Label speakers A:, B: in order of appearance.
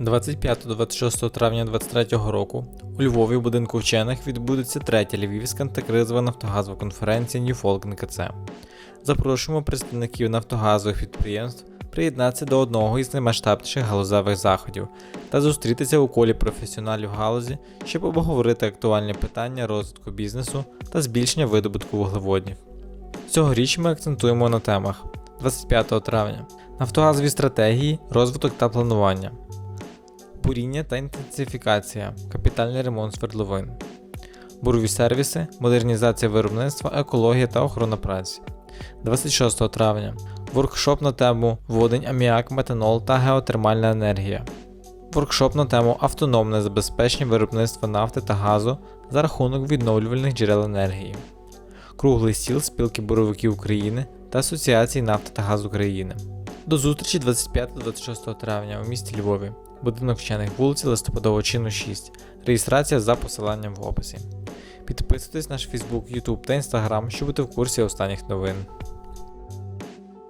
A: 25-26 травня 2023 року у Львові в будинку вчених відбудеться третя Львівська антикризова нафтогазова конференція Ньюфолк НКЦ. Запрошуємо представників нафтогазових підприємств приєднатися до одного із наймасштабніших галузевих заходів та зустрітися у колі професіоналів галузі, щоб обговорити актуальні питання розвитку бізнесу та збільшення видобутку вуглеводнів. Цьогоріч ми акцентуємо на темах 25 травня нафтогазові стратегії, розвиток та планування, буріння та інтенсифікація, капітальний ремонт свердловин, бурові сервіси, модернізація виробництва, екологія та охорона праці. 26 травня воркшоп на тему водень, аміак, метанол та геотермальна енергія. Воркшоп на тему автономне забезпечення виробництва нафти та газу за рахунок відновлювальних джерел енергії. Круглий стіл спілки буровиків України та Асоціації нафти та газу України. До зустрічі 25-26 травня у місті Львові. Будинок вчених вулиці Листопадового чину 6. Реєстрація за посиланням в описі. Підписуйтесь на наш Facebook, YouTube та Instagram, щоб бути в курсі останніх новин.